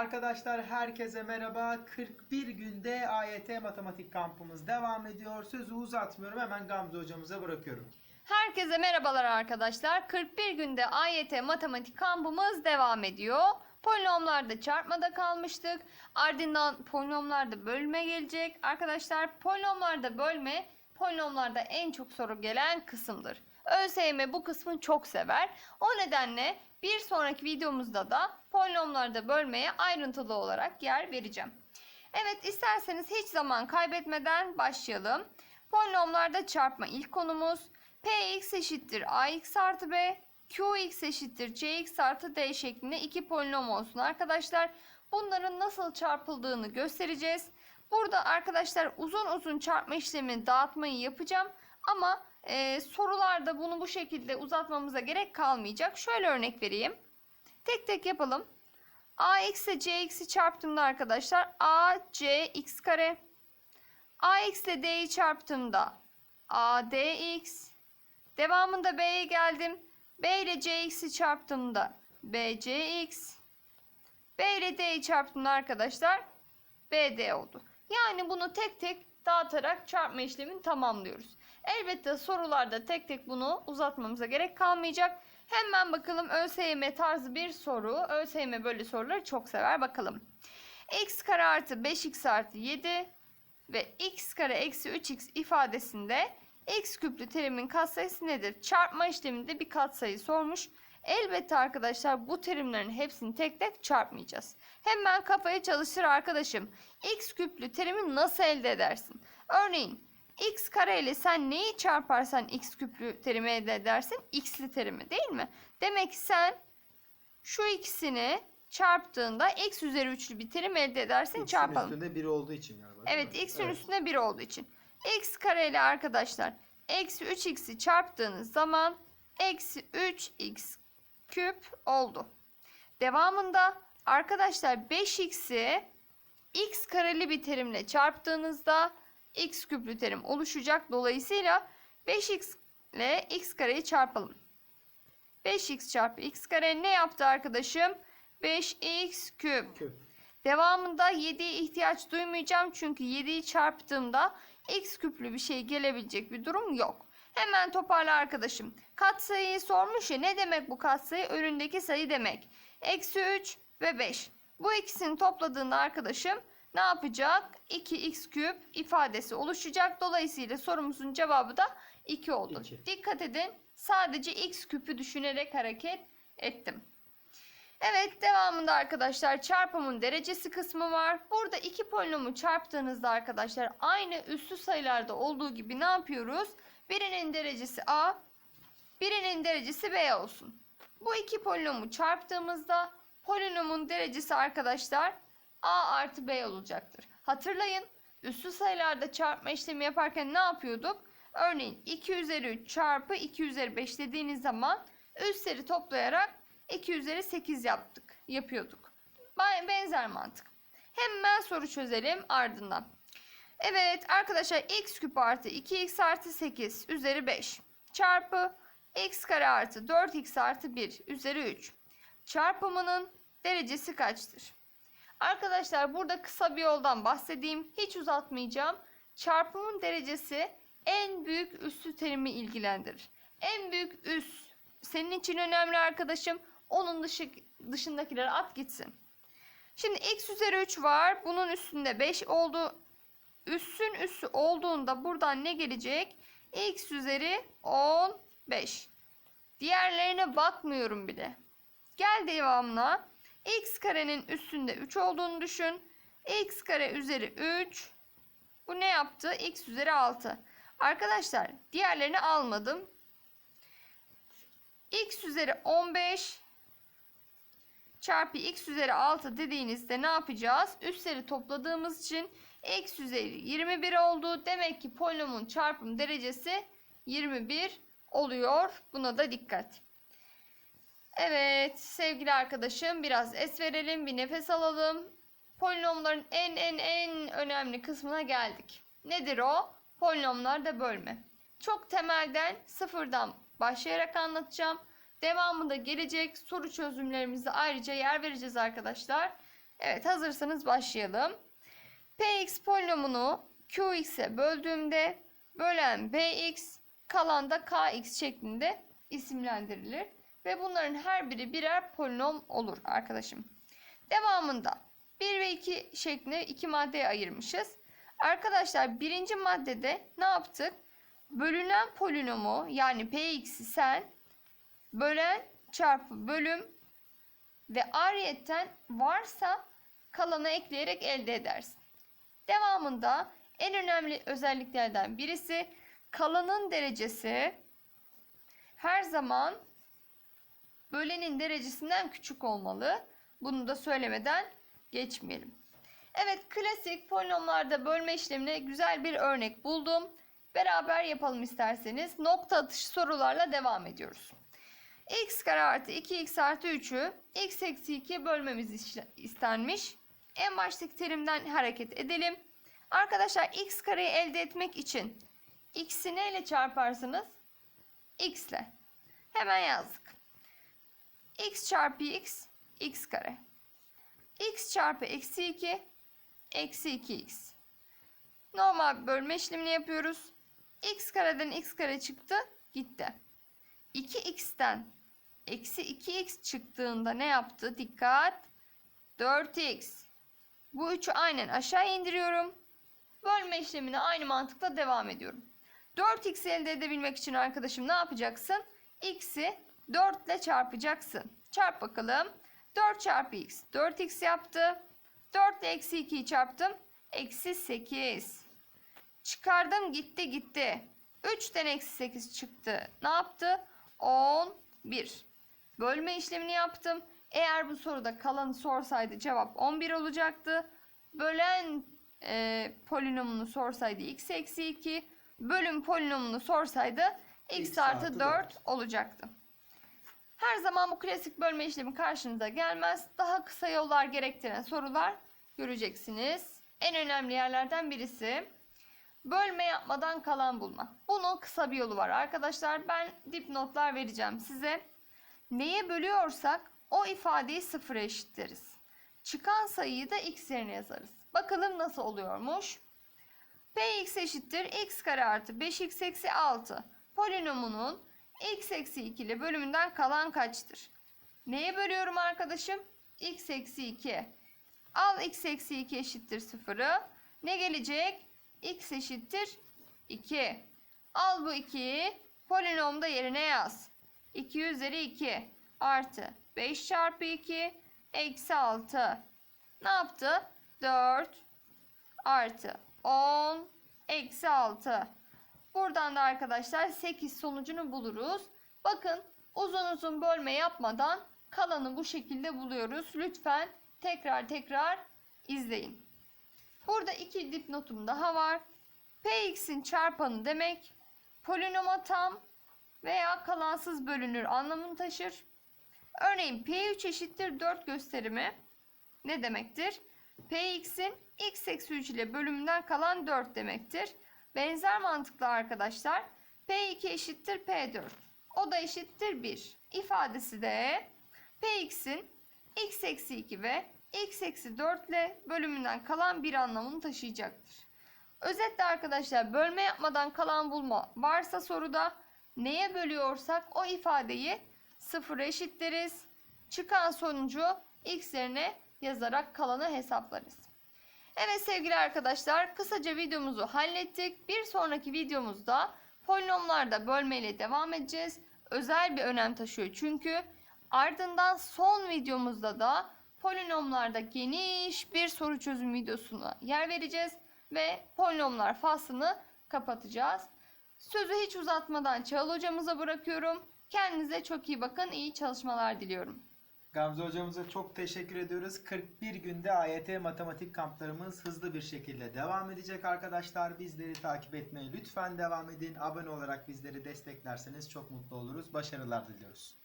Arkadaşlar herkese merhaba. 41 günde AYT matematik kampımız devam ediyor. Sözü uzatmıyorum. Hemen Gamze hocamıza bırakıyorum. Herkese merhabalar arkadaşlar. 41 günde AYT matematik kampımız devam ediyor. Polinomlarda çarpmada kalmıştık. Ardından polinomlarda bölme gelecek. Arkadaşlar polinomlarda bölme polinomlarda en çok soru gelen kısımdır. ÖSYM bu kısmı çok sever. O nedenle bir sonraki videomuzda da polinomlarda bölmeye ayrıntılı olarak yer vereceğim. Evet isterseniz hiç zaman kaybetmeden başlayalım. Polinomlarda çarpma ilk konumuz. Px eşittir ax artı b, qx eşittir cx artı d şeklinde iki polinom olsun arkadaşlar. Bunların nasıl çarpıldığını göstereceğiz. Burada arkadaşlar uzun uzun çarpma işlemini dağıtmayı yapacağım. Ama e, sorularda bunu bu şekilde uzatmamıza gerek kalmayacak. Şöyle örnek vereyim. Tek tek yapalım. ax ile cx'i çarptığımda arkadaşlar a c x kare. ax ile d'yi çarptığımda a dx. Devamında b'ye geldim. b ile cx'i çarptığımda bcx. b ile d'yi çarptığımda arkadaşlar bd oldu. Yani bunu tek tek dağıtarak çarpma işlemini tamamlıyoruz. Elbette sorularda tek tek bunu uzatmamıza gerek kalmayacak. Hemen bakalım ÖSYM tarzı bir soru. ÖSYM böyle soruları çok sever. Bakalım. x kare artı 5x artı 7 ve x kare eksi 3x ifadesinde x küplü terimin katsayısı nedir? Çarpma işleminde bir katsayı sormuş. Elbette arkadaşlar bu terimlerin hepsini tek tek çarpmayacağız. Hemen kafayı çalıştır arkadaşım. x küplü terimi nasıl elde edersin? Örneğin x kare ile sen neyi çarparsan x küplü terimi elde edersin? x'li terimi değil mi? Demek ki sen şu ikisini çarptığında x üzeri üçlü bir terim elde edersin. X'in Çarpalım. üstünde 1 olduğu için galiba. Evet x'in üstünde 1 olduğu için. x kare ile arkadaşlar eksi 3x'i çarptığınız zaman eksi 3x küp oldu. Devamında arkadaşlar 5x'i x kareli bir terimle çarptığınızda x küplü terim oluşacak. Dolayısıyla 5x ile x kareyi çarpalım. 5x çarpı x kare ne yaptı arkadaşım? 5x küp. Küp. Devamında 7'ye ihtiyaç duymayacağım çünkü 7'yi çarptığımda x küplü bir şey gelebilecek bir durum yok. Hemen toparla arkadaşım. Katsayıyı sormuş ya ne demek bu katsayı? Önündeki sayı demek. Eksi 3 ve 5. Bu ikisini topladığında arkadaşım ne yapacak? 2x küp ifadesi oluşacak. Dolayısıyla sorumuzun cevabı da 2 oldu. İki. Dikkat edin sadece x küpü düşünerek hareket ettim. Evet devamında arkadaşlar çarpımın derecesi kısmı var. Burada iki polinomu çarptığınızda arkadaşlar aynı üslü sayılarda olduğu gibi ne yapıyoruz? Birinin derecesi a, birinin derecesi b olsun. Bu iki polinomu çarptığımızda polinomun derecesi arkadaşlar a artı b olacaktır. Hatırlayın üslü sayılarda çarpma işlemi yaparken ne yapıyorduk? Örneğin 2 üzeri 3 çarpı 2 üzeri 5 dediğiniz zaman üstleri toplayarak 2 üzeri 8 yaptık, yapıyorduk. Benzer mantık. Hemen soru çözelim ardından. Evet arkadaşlar x küp artı 2x artı 8 üzeri 5 çarpı x kare artı 4x artı 1 üzeri 3 çarpımının derecesi kaçtır? Arkadaşlar burada kısa bir yoldan bahsedeyim. Hiç uzatmayacağım. Çarpımın derecesi en büyük üssü terimi ilgilendirir. En büyük üs senin için önemli arkadaşım. Onun dışı, dışındakileri at gitsin. Şimdi x üzeri 3 var. Bunun üstünde 5 oldu. Üssün üssü olduğunda buradan ne gelecek? x üzeri 15. Diğerlerine bakmıyorum bile. Gel devamına. X karenin üstünde 3 olduğunu düşün. x kare üzeri 3. Bu ne yaptı? x üzeri 6. Arkadaşlar diğerlerini almadım. x üzeri 15 çarpı x üzeri 6 dediğinizde ne yapacağız? Üstleri topladığımız için x üzeri 21 oldu. Demek ki polinomun çarpım derecesi 21 oluyor. Buna da dikkat. Evet sevgili arkadaşım biraz es verelim bir nefes alalım. Polinomların en en en önemli kısmına geldik. Nedir o? Polinomlarda bölme. Çok temelden sıfırdan başlayarak anlatacağım. Devamında gelecek soru çözümlerimizde ayrıca yer vereceğiz arkadaşlar. Evet hazırsanız başlayalım. Px polinomunu Qx'e böldüğümde bölen Bx kalan da Kx şeklinde isimlendirilir. Ve bunların her biri birer polinom olur arkadaşım. Devamında 1 ve 2 şeklinde iki maddeye ayırmışız. Arkadaşlar birinci maddede ne yaptık? Bölünen polinomu yani Px'i sen bölen çarpı bölüm ve ariyetten varsa kalanı ekleyerek elde edersin. Devamında en önemli özelliklerden birisi kalanın derecesi her zaman bölenin derecesinden küçük olmalı. Bunu da söylemeden geçmeyelim. Evet klasik polinomlarda bölme işlemine güzel bir örnek buldum. Beraber yapalım isterseniz. Nokta atışı sorularla devam ediyoruz. x kare artı 2x artı 3'ü x eksi 2'ye bölmemiz istenmiş. En baştaki terimden hareket edelim. Arkadaşlar x kareyi elde etmek için x'i neyle çarparsınız? x ile. Hemen yazdık. X çarpı x, x kare. x çarpı eksi 2, eksi 2x. Normal bölme işlemini yapıyoruz. x kareden x kare çıktı, gitti. 2x'ten eksi 2x çıktığında ne yaptı? Dikkat. 4x. Bu üçü aynen aşağı indiriyorum. Bölme işlemine aynı mantıkla devam ediyorum. 4x elde edebilmek için arkadaşım ne yapacaksın? x'i 4 ile çarpacaksın. Çarp bakalım. 4 çarpı x 4x yaptı. 4 ile eksi 2'yi çarptım. Eksi 8. Çıkardım gitti gitti. 3'ten eksi 8 çıktı. Ne yaptı? 11. Bölme işlemini yaptım. Eğer bu soruda kalanı sorsaydı cevap 11 olacaktı. Bölen e, polinomunu sorsaydı x eksi 2. Bölüm polinomunu sorsaydı x, X artı artı 4 dört. olacaktı. Her zaman bu klasik bölme işlemi karşınıza gelmez. Daha kısa yollar gerektiren sorular göreceksiniz. En önemli yerlerden birisi bölme yapmadan kalan bulma. Bunun kısa bir yolu var arkadaşlar. Ben dipnotlar vereceğim size. Neye bölüyorsak o ifadeyi sıfıra eşitleriz. Çıkan sayıyı da x yerine yazarız. Bakalım nasıl oluyormuş. Px eşittir x kare artı 5x eksi 6 polinomunun x eksi 2 ile bölümünden kalan kaçtır? Neye bölüyorum arkadaşım? x eksi 2. Al x eksi 2 eşittir 0'ı. Ne gelecek? x eşittir 2. Al bu 2'yi polinomda yerine yaz. 2 üzeri 2 artı 5 çarpı 2 eksi 6. Ne yaptı? 4 artı 10 eksi 6. Buradan da arkadaşlar 8 sonucunu buluruz. Bakın uzun uzun bölme yapmadan kalanı bu şekilde buluyoruz. Lütfen tekrar tekrar izleyin. Burada iki dipnotum daha var. Px'in çarpanı demek polinoma tam veya kalansız bölünür anlamını taşır. Örneğin P3 eşittir 4 gösterimi ne demektir? Px'in x eksi 3 ile bölümünden kalan 4 demektir. Benzer mantıkla arkadaşlar P2 eşittir P4. O da eşittir 1. İfadesi de Px'in x eksi 2 ve x eksi 4 ile bölümünden kalan bir anlamını taşıyacaktır. Özetle arkadaşlar bölme yapmadan kalan bulma varsa soruda neye bölüyorsak o ifadeyi sıfıra eşitleriz. Çıkan sonucu x yerine yazarak kalanı hesaplarız. Evet sevgili arkadaşlar kısaca videomuzu hallettik. Bir sonraki videomuzda polinomlarda bölmeyle devam edeceğiz. Özel bir önem taşıyor çünkü. Ardından son videomuzda da polinomlarda geniş bir soru çözüm videosuna yer vereceğiz. Ve polinomlar faslını kapatacağız. Sözü hiç uzatmadan Çağıl hocamıza bırakıyorum. Kendinize çok iyi bakın. İyi çalışmalar diliyorum. Gamze hocamıza çok teşekkür ediyoruz. 41 günde AYT matematik kamplarımız hızlı bir şekilde devam edecek arkadaşlar. Bizleri takip etmeye lütfen devam edin. Abone olarak bizleri desteklerseniz çok mutlu oluruz. Başarılar diliyoruz.